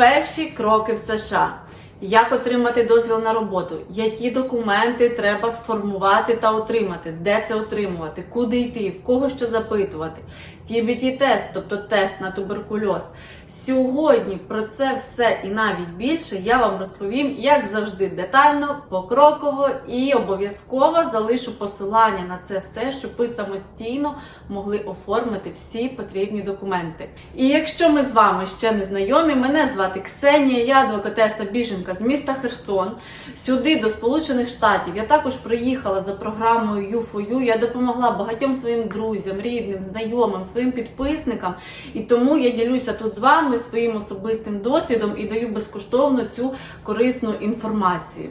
Перші кроки в США. Як отримати дозвіл на роботу? Які документи треба сформувати та отримати? Де це отримувати? Куди йти? В кого що запитувати? Tbt тест тобто тест на туберкульоз. Сьогодні про це все і навіть більше я вам розповім, як завжди, детально, покроково і обов'язково залишу посилання на це все, щоб ви самостійно могли оформити всі потрібні документи. І якщо ми з вами ще не знайомі, мене звати Ксенія, я адвокатеса біженка з міста Херсон. Сюди, до Сполучених Штатів, я також приїхала за програмою U4U. Я допомогла багатьом своїм друзям, рідним, знайомим, своїм підписникам. І тому я ділюся тут з вами своїм особистим досвідом і даю безкоштовно цю корисну інформацію.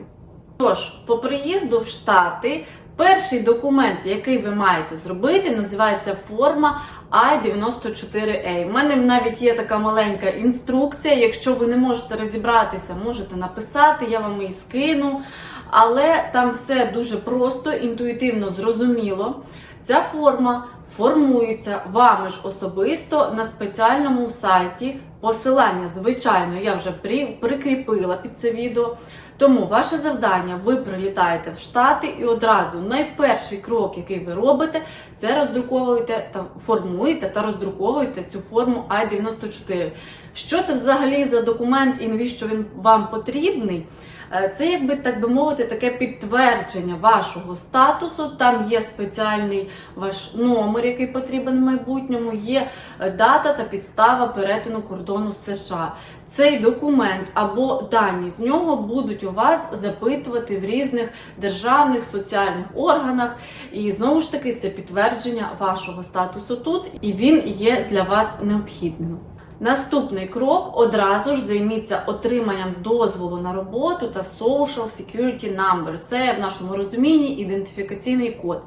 Тож, по приїзду в Штати, перший документ, який ви маєте зробити, називається форма I-94A. У мене навіть є така маленька інструкція. Якщо ви не можете розібратися, можете написати, я вам її скину. Але там все дуже просто, інтуїтивно зрозуміло. Ця форма формується вами ж особисто на спеціальному сайті. Посилання, звичайно, я вже при- прикріпила під це відео. Тому ваше завдання, ви прилітаєте в Штати і одразу найперший крок, який ви робите, це роздруковуєте та формуєте та роздруковуєте цю форму I-94. Що це взагалі за документ і навіщо він вам потрібний? Е, Це, якби так би мовити, таке підтвердження вашого статусу. Там є спеціальний ваш номер, який потрібен в майбутньому, є е, дата та підстава перетину кордону США. Цей документ або дані з нього будуть у вас запитувати в різних державних соціальних органах. І знову ж таки, це підтвердження вашого статусу тут, і він є для вас необхідним. Наступний крок одразу ж займіться отриманням дозволу на роботу та Social Security Number. Це в нашому розумінні ідентифікаційний код.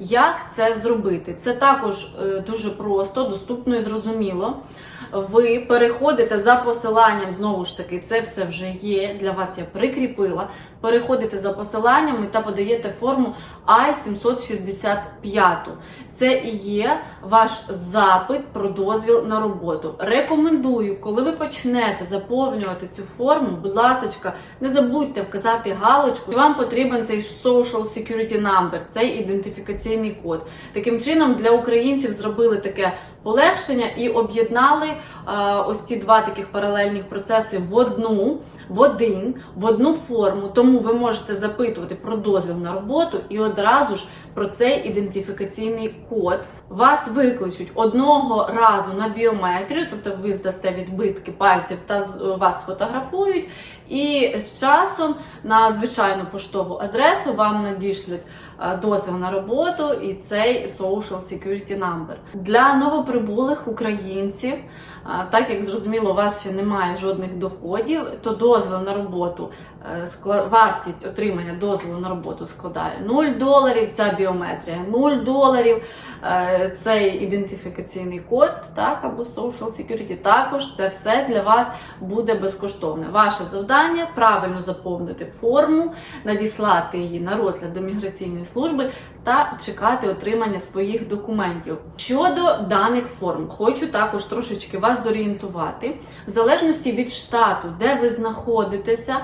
Як це зробити? Це також е, дуже просто, доступно і зрозуміло. Ви переходите за посиланням, знову ж таки, це все вже є. Для вас я прикріпила. Переходите за посиланнями та подаєте форму I-765. Це і є ваш запит про дозвіл на роботу. Рекомендую, коли ви почнете заповнювати цю форму, будь ласка, не забудьте вказати галочку, що вам потрібен цей Social Security Number, цей ідентифікаційний код. Таким чином, для українців зробили таке полегшення і об'єднали е, ось ці два таких паралельних процеси в одну, в один, в одну форму. Тому ви можете запитувати про дозвіл на роботу і одразу ж про цей ідентифікаційний код. Вас викличуть одного разу на біометрію, тобто ви здасте відбитки пальців та вас сфотографують. І з часом на звичайну поштову адресу вам надішлють е, дозвіл на роботу і цей Social Security Number. Для новоприбулих українців, е, так як зрозуміло, у вас ще немає жодних доходів, то дозвіл на роботу, е, вартість отримання дозволу на роботу складає 0 доларів, ця біометрія 0 доларів, е, цей ідентифікаційний код, так, або Social Security, також це все для вас буде безкоштовне. Ваше завдання правильно заповнити форму, надіслати її на розгляд до міграційної служби та чекати отримання своїх документів. Щодо даних форм, хочу також трошечки вас зорієнтувати. В залежності від штату, де ви знаходитеся,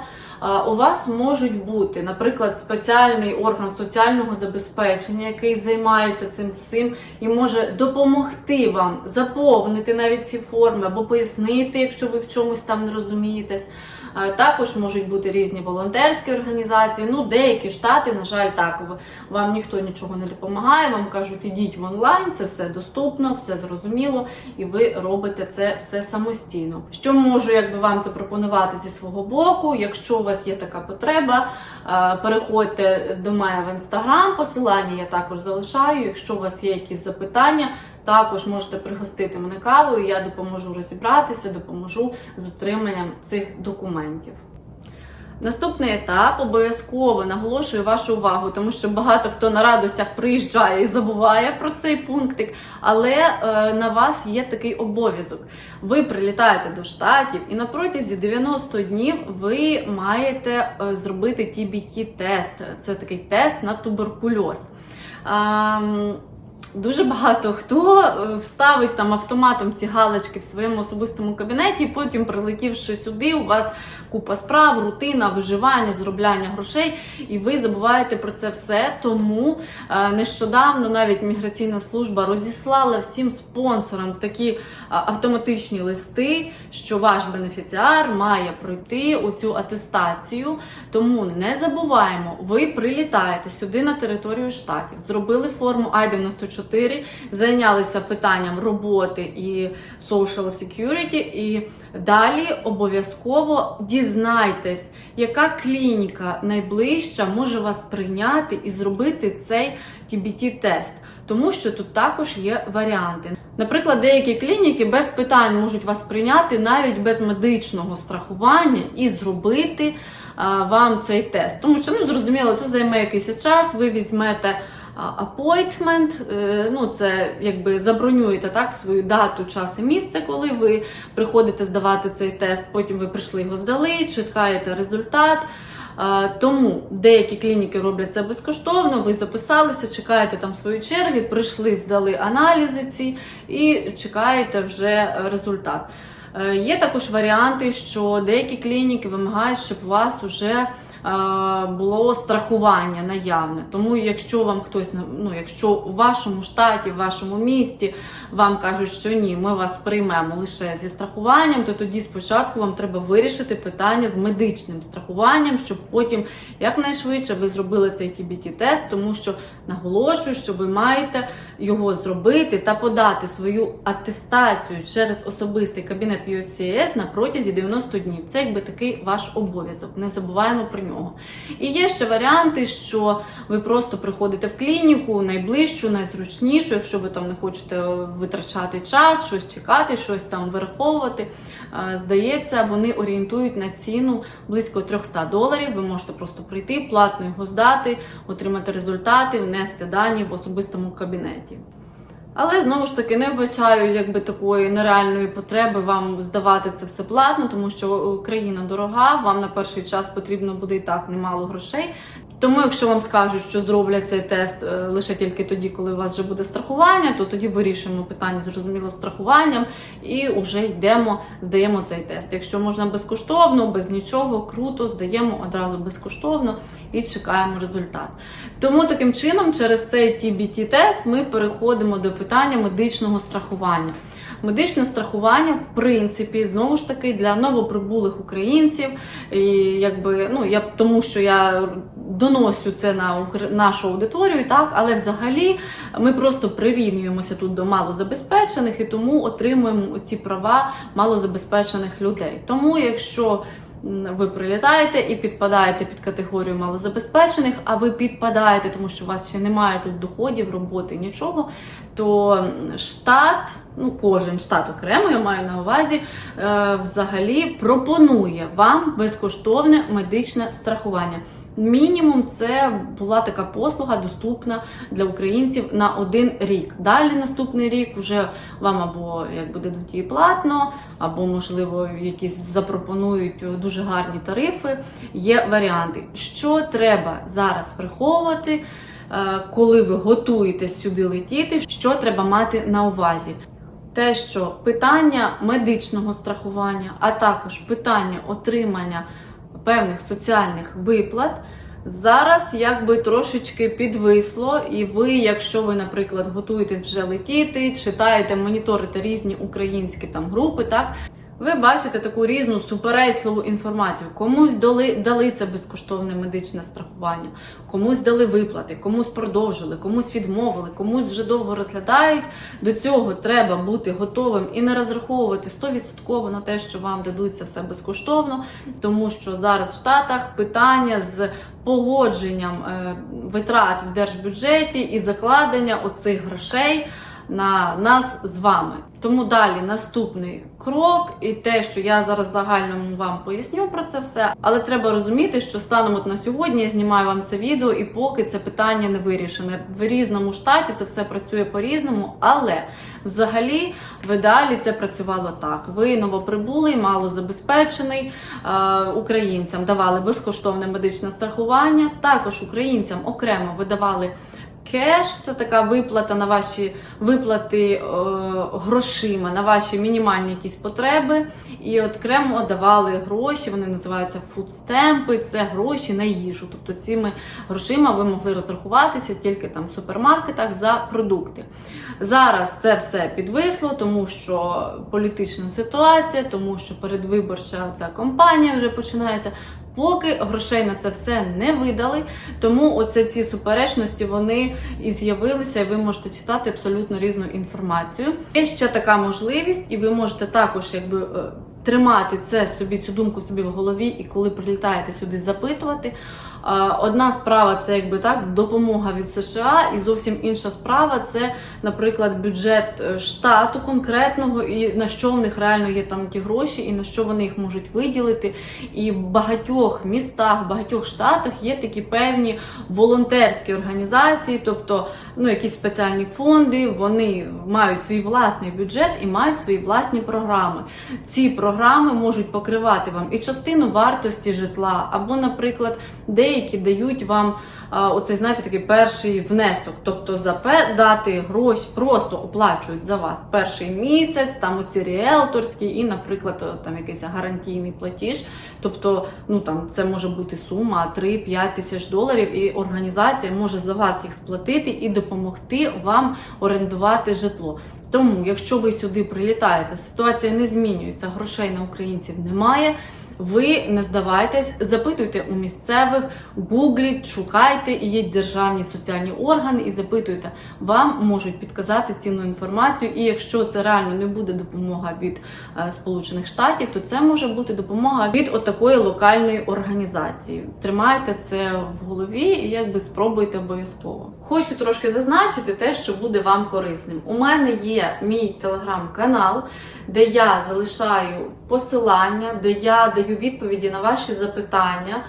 у вас можуть бути, наприклад, спеціальний орган соціального забезпечення, який займається цим всім і може допомогти вам заповнити навіть ці форми або пояснити, якщо ви в чомусь там не розумієтесь. Також можуть бути різні волонтерські організації. Ну, деякі штати, на жаль, так вам ніхто нічого не допомагає. Вам кажуть, ідіть в онлайн, це все доступно, все зрозуміло, і ви робите це все самостійно. Що можу якби вам запропонувати зі свого боку? Якщо у вас є така потреба, переходьте до мене в інстаграм. Посилання я також залишаю. Якщо у вас є якісь запитання. Також можете пригостити мене кавою, я допоможу розібратися, допоможу з отриманням цих документів. Наступний етап обов'язково наголошую вашу увагу, тому що багато хто на радостях приїжджає і забуває про цей пунктик, але е, на вас є такий обов'язок. Ви прилітаєте до штатів, і на протязі 90 днів ви маєте е, зробити TBT-тест. Це такий тест на туберкульоз. Дуже багато хто е, вставить там автоматом ці галочки в своєму особистому кабінеті, і потім, прилетівши сюди, у вас купа справ, рутина, виживання, заробляння грошей, і ви забуваєте про це все. Тому е, нещодавно навіть міграційна служба розіслала всім спонсорам такі е, автоматичні листи, що ваш бенефіціар має пройти оцю атестацію. Тому не забуваємо, ви прилітаєте сюди на територію штатів, зробили форму I-94, зайнялися питанням роботи і social security, і далі обов'язково дізнайтесь, яка клініка найближча може вас прийняти і зробити цей TBT-тест. Тому що тут також є варіанти. Наприклад, деякі клініки без питань можуть вас прийняти навіть без медичного страхування і зробити вам цей тест. Тому що, ну зрозуміло, це займе якийсь час, ви візьмете апойтмент, ну це якби забронюєте так свою дату, час і місце, коли ви приходите здавати цей тест. Потім ви прийшли його здали, чекаєте результат. Тому деякі клініки роблять це безкоштовно. Ви записалися, чекаєте там свої черги, прийшли, здали аналізи ці і чекаєте вже результат. Е, Є також варіанти, що деякі клініки вимагають, щоб у вас вже було страхування наявне. Тому, якщо вам хтось ну, якщо у вашому штаті, в вашому місті вам кажуть, що ні, ми вас приймемо лише зі страхуванням, то тоді спочатку вам треба вирішити питання з медичним страхуванням, щоб потім якнайшвидше ви зробили цей TBT-тест, тому що наголошую, що ви маєте його зробити та подати свою атестацію через особистий кабінет USCIS на протязі 90 днів. Це якби такий ваш обов'язок. Не забуваємо про нього. І є ще варіанти, що ви просто приходите в клініку найближчу, найзручнішу, якщо ви там не хочете витрачати час, щось чекати, щось там вираховувати. Е, Здається, вони орієнтують на ціну близько 300 доларів. Ви можете просто прийти, платно його здати, отримати результати, внести дані в особистому кабінеті. Але знову ж таки не вбачаю якби такої нереальної потреби вам здавати це все платно, тому що країна дорога, вам на перший час потрібно буде і так немало грошей. Тому, якщо вам скажуть, що зроблять цей тест е, лише тільки тоді, коли у вас вже буде страхування, то тоді вирішимо питання зрозуміло страхуванням і вже йдемо, здаємо цей тест. Якщо можна безкоштовно, без нічого, круто, здаємо одразу безкоштовно і чекаємо результат. Тому таким чином, через цей TBT-тест ми переходимо до питання медичного страхування. Медичне страхування, в принципі, знову ж таки для новоприбулих українців, і якби ну я тому, що я доносю це на нашу аудиторію, так але взагалі ми просто прирівнюємося тут до малозабезпечених і тому отримуємо ці права малозабезпечених людей. Тому, якщо ви прилітаєте і підпадаєте під категорію малозабезпечених, а ви підпадаєте, тому що у вас ще немає тут доходів, роботи, нічого, то штат, ну кожен штат окремо, я маю на увазі, е, взагалі пропонує вам безкоштовне медичне страхування. Мінімум, це була така послуга доступна для українців на один рік. Далі наступний рік вже вам або як буде її платно, або можливо якісь запропонують дуже гарні тарифи. Є варіанти, що треба зараз враховувати, е, коли ви готуєтесь сюди летіти, що треба мати на увазі. Те, що питання медичного страхування, а також питання отримання певних соціальних виплат зараз якби трошечки підвисло, і ви, якщо ви, наприклад, готуєтесь вже летіти, читаєте, моніторите різні українські там групи, так. Ви бачите таку різну суперечливу інформацію. Комусь дали, дали це безкоштовне медичне страхування, комусь дали виплати, комусь продовжили, комусь відмовили, комусь вже довго розглядають. До цього треба бути готовим і не розраховувати 100% на те, що вам дадуть це все безкоштовно, тому що зараз в Штатах питання з погодженням е, витрат в держбюджеті і закладення оцих грошей на нас з вами. Тому далі наступний крок, і те, що я зараз загальному вам поясню про це все. Але треба розуміти, що станом от на сьогодні я знімаю вам це відео, і поки це питання не вирішене. В різному штаті це все працює по-різному, але взагалі в ідеалі це працювало так. Ви новоприбулий, малозабезпечений е, українцям давали безкоштовне медичне страхування. Також українцям окремо видавали кеш це така виплата на ваші виплати е, грошима, на ваші мінімальні якісь потреби. І окремо давали гроші, вони називаються фудстемпи, це гроші на їжу. Тобто цими грошима ви могли розрахуватися тільки там в супермаркетах за продукти. Зараз це все підвисло, тому що політична ситуація, тому що передвиборча ця кампанія вже починається. Поки грошей на це все не видали, тому оце ці суперечності вони і з'явилися, і ви можете читати абсолютно різну інформацію. Є ще така можливість, і ви можете також якби е, тримати це собі, цю думку собі в голові, і коли прилітаєте сюди запитувати. Одна справа це якби так допомога від США, і зовсім інша справа це, наприклад, бюджет е, штату конкретного, і на що в них реально є там ті гроші, і на що вони їх можуть виділити. І в багатьох містах, в багатьох штатах є такі певні волонтерські організації, тобто ну, якісь спеціальні фонди, вони мають свій власний бюджет і мають свої власні програми. Ці програми можуть покривати вам і частину вартості житла, або, наприклад, деякі дають вам оцей, знаєте, такий перший внесок. Тобто за дати гроші просто оплачують за вас перший місяць, там оці ріелторські, і, наприклад, там якийсь гарантійний платіж. Тобто, ну там це може бути сума 3-5 тисяч доларів, і організація може за вас їх сплатити і допомогти вам орендувати житло. Тому, якщо ви сюди прилітаєте, ситуація не змінюється, грошей на українців немає. Ви не здавайтесь, запитуйте у місцевих, гугліть, шукайте, і є державні соціальні органи і запитуйте. Вам можуть підказати цінну інформацію. І якщо це реально не буде допомога від е, Сполучених Штатів, то це може бути допомога від отакої локальної організації. Тримайте це в голові і якби спробуйте обов'язково. Хочу трошки зазначити те, що буде вам корисним. У мене є мій телеграм-канал, де я залишаю посилання, де я даю відповіді на ваші запитання.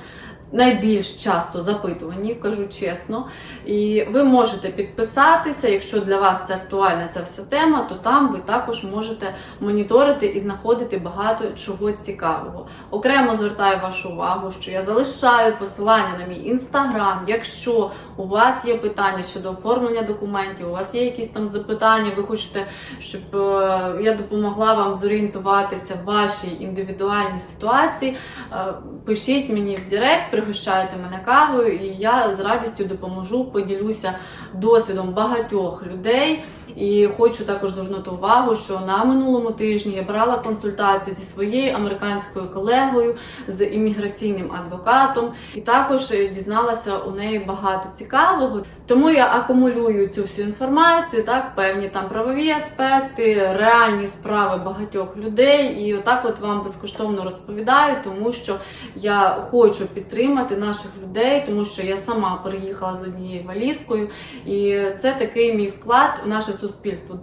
Найбільш часто запитувані, кажу чесно. І ви можете підписатися, якщо для вас це актуальна ця вся тема, то там ви також можете моніторити і знаходити багато чого цікавого. Окремо звертаю вашу увагу, що я залишаю посилання на мій інстаграм. Якщо у вас є питання щодо оформлення документів, у вас є якісь там запитання, ви хочете, щоб е, я допомогла вам зорієнтуватися в вашій індивідуальній ситуації, е, пишіть мені в Директ, пригощайте мене кавою, і я з радістю допоможу, поділюся досвідом багатьох людей. І хочу також звернути увагу, що на минулому тижні я брала консультацію зі своєю американською колегою, з імміграційним адвокатом, і також е, дізналася у неї багато цікавого. Тому я акумулюю цю всю інформацію, так певні там правові аспекти, реальні справи багатьох людей, і отак от вам безкоштовно розповідаю, тому що я хочу підтримати наших людей, тому що я сама переїхала з однією валізкою, і це такий мій вклад у наше суспільство.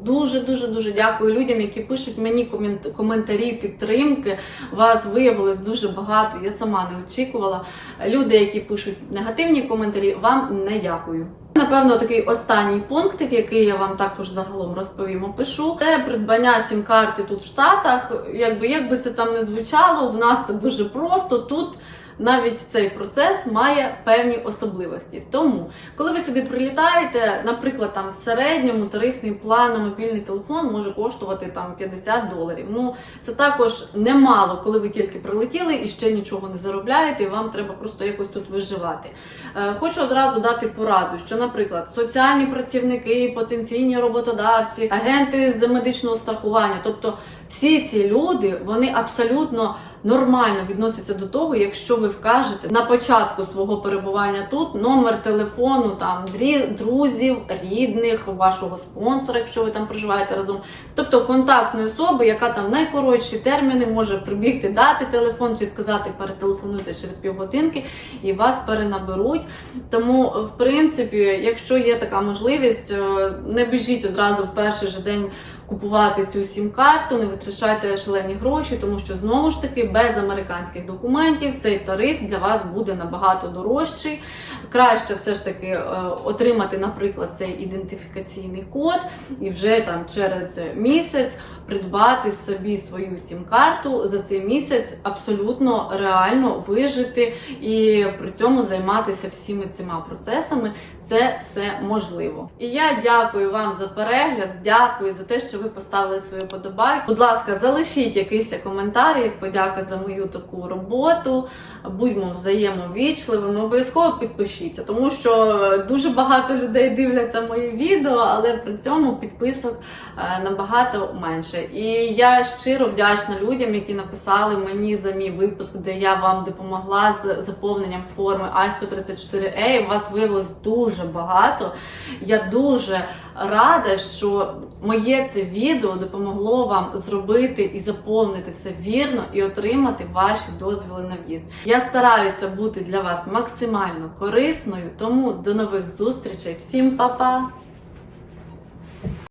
Дуже дуже дуже дякую людям, які пишуть мені комент- коментарі підтримки. Вас виявилось дуже багато. Я сама не очікувала. Люди, які пишуть негативні коментарі, вам не дякую. Напевно, такий останній пункт, який я вам також загалом розповім, опишу. Це придбання сім-карти тут в Штатах. Якби як би це там не звучало, в нас це дуже просто тут. Навіть цей процес має певні особливості. Тому, коли ви сюди прилітаєте, наприклад, там в середньому тарифний план на мобільний телефон може коштувати там 50 доларів. Ну це також немало, коли ви тільки прилетіли і ще нічого не заробляєте, і вам треба просто якось тут виживати. Е, Хочу одразу дати пораду, що, наприклад, соціальні працівники, потенційні роботодавці, агенти з медичного страхування, тобто всі ці люди, вони абсолютно нормально відносяться до того, якщо ви вкажете на початку свого перебування тут номер телефону там друзів, рідних, вашого спонсора, якщо ви там проживаєте разом, тобто контактної особи, яка там найкоротші терміни може прибігти, дати телефон чи сказати перетелефонуйте через півгодинки і вас перенаберуть. Тому, в принципі, якщо є така можливість, е, не біжіть одразу в перший же день купувати цю сім-карту, не витрачайте шалені гроші, тому що знову ж таки без американських документів цей тариф для вас буде набагато дорожчий. Краще все ж таки е, отримати, наприклад, цей ідентифікаційний код і вже там через місяць придбати собі свою сім-карту за цей місяць абсолютно реально вижити і при цьому займатися всіми цими процесами. Це все можливо. І я дякую вам за перегляд. Дякую за те, що ви поставили свою подобайку. Будь ласка, залишіть якийсь коментар, як подяка за мою таку роботу. Будьмо взаємовічливими, обов'язково підпишіться, тому що дуже багато людей дивляться мої відео, але при цьому підписок е, набагато менше. І я щиро вдячна людям, які написали мені за мій випуск, де я вам допомогла з заповненням форми I-134A. У вас виявилось дуже багато. Я дуже рада, що моє це відео допомогло вам зробити і заповнити все вірно і отримати ваші дозвіли на в'їзд. Я стараюся бути для вас максимально корисною, тому до нових зустрічей. Всім па-па!